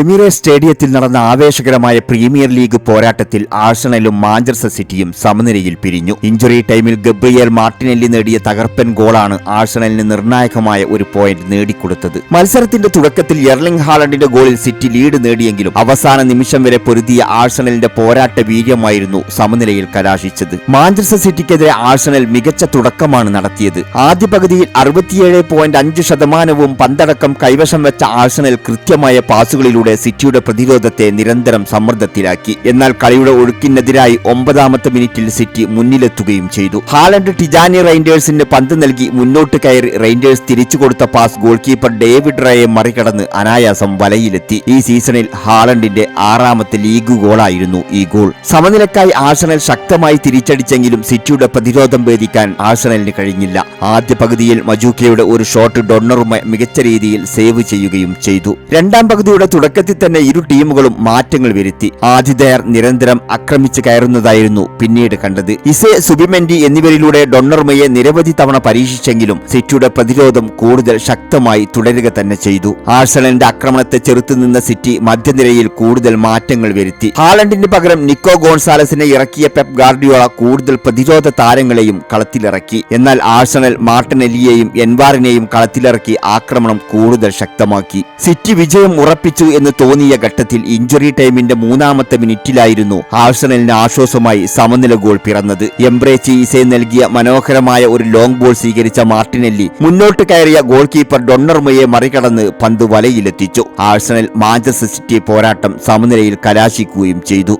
എമിറേ സ്റ്റേഡിയത്തിൽ നടന്ന ആവേശകരമായ പ്രീമിയർ ലീഗ് പോരാട്ടത്തിൽ ആഴ്സണലും മാഞ്ചസ്റ്റർ സിറ്റിയും സമനിലയിൽ പിരിഞ്ഞു. ഇഞ്ചുറി ടൈമിൽ ഗബ്രിയേൽ മാർട്ടിനെല്ലി നേടിയ തകർപ്പൻ ഗോളാണ് ആഴ്സണലിന് നിർണായകമായ ഒരു പോയിന്റ് നേടിക്കൊടുത്തത്. മത്സരത്തിന്റെ തുടക്കത്തിൽ എർലിംഗ് ഹാലണ്ടിന്റെ ഗോളിൽ സിറ്റി ലീഡ് നേടിയെങ്കിലും അവസാന നിമിഷം വരെ പൊരുതിയ ആഴ്സണലിന്റെ പോരാട്ട വീര്യമായിരുന്നു സമനിലയിൽ കലാശിച്ചത്. മാഞ്ചസ്റ്റർ സിറ്റിക്കെതിരെ ആഴ്സണൽ മികച്ച തുടക്കമാണ് നടത്തിയത്. ആദ്യ പകുതിയിൽ അറുപത്തിയേഴ് പോയിന്റ് അഞ്ച് ശതമാനവും പന്തടക്കം കൈവശം വെച്ച ആഴ്സണൽ കൃത്യമായ പാസുകളിലൂടെ സിറ്റിയുടെ പ്രതിരോധത്തെ നിരന്തരം സമ്മർദ്ദത്തിലാക്കി. എന്നാൽ കളിയുടെ ഒഴുക്കിനെതിരായി ഒമ്പതാമത്തെ മിനിറ്റിൽ സിറ്റി മുന്നിലെത്തുകയും ചെയ്തു. ഹാലണ്ട് ടിജാനി റൈൻഡേഴ്സിന് പന്ത് നൽകി മുന്നോട്ട് കയറി റൈൻഡേഴ്സ് തിരിച്ചു കൊടുത്ത പാസ് ഗോൾ കീപ്പർ ഡേവിഡ് റയെ മറികടന്ന് അനായാസം വലയിലെത്തി. ഈ സീസണിൽ ഹാലണ്ടിന്റെ ആറാമത്തെ ലീഗ് ഗോളായിരുന്നു ഈ ഗോൾ. സമനിലക്കായി ആഴ്സണൽ ശക്തമായി തിരിച്ചടിച്ചെങ്കിലും സിറ്റിയുടെ പ്രതിരോധം ഭേദിക്കാൻ ആഴ്സണലിന് കഴിഞ്ഞില്ല. ആദ്യ പകുതിയിൽ മജൂക്കയുടെ ഒരു ഷോട്ട് ഡൊണ്ണറുമായി മികച്ച രീതിയിൽ സേവ് ചെയ്യുകയും ചെയ്തു. രണ്ടാം പകുതിയുടെ തുടക്കത്തിൽ തന്നെ ഇരു ടീമുകളും മാറ്റങ്ങൾ വരുത്തി. ആതിഥേയർ നിരന്തരം ആക്രമിച്ചു കയറുന്നതായിരുന്നു പിന്നീട് കണ്ടത്. ഇസെ സുബിമെന്റി എന്നിവരിലൂടെ ഡൊണ്ണർമയെ നിരവധി തവണ പരീക്ഷിച്ചെങ്കിലും സിറ്റിയുടെ പ്രതിരോധം കൂടുതൽ ശക്തമായി തുടരുക തന്നെ ചെയ്തു. ആഴ്സണലിന്റെ ആക്രമണത്തെ ചെറുത്തുനിന്ന സിറ്റി മധ്യനിരയിൽ കൂടുതൽ മാറ്റങ്ങൾ വരുത്തി. ഹാലണ്ടിന് പകരം നിക്കോ ഗോൺസാലസിനെ ഇറക്കിയ പെപ് ഗാർഡിയോള കൂടുതൽ പ്രതിരോധ താരങ്ങളെയും കളത്തിലിറക്കി. എന്നാൽ ആഴ്സണൽ മാർട്ടിനെല്ലിയെയും എൻവാറിനെയും കളത്തിലിറക്കി ആക്രമണം കൂടുതൽ ശക്തമാക്കി. സിറ്റി വിജയം ഉറപ്പിച്ചു എന്ന് തോന്നിയ ഘട്ടത്തിൽ ഇഞ്ചുറി ടൈമിന്റെ മൂന്നാമത്തെ മിനിറ്റിലായിരുന്നു ആഴ്സണലിന് ആശ്വാസമായി സമനില ഗോൾ പിറന്നത്. എംബ്രേച്ചി ഈസെ നൽകിയ മനോഹരമായ ഒരു ലോങ് ബോൾ സ്വീകരിച്ച മാർട്ടിനെല്ലി മുന്നോട്ട് കയറിയ ഗോൾ കീപ്പർ ഡൊണ്ണർമയെ മറികടന്ന് പന്ത് വലയിലെത്തിച്ചു. ആഴ്സണൽ മാഞ്ചസ്റ്റർ സിറ്റി പോരാട്ടം സമനിലയിൽ കലാശിക്കുകയും ചെയ്തു.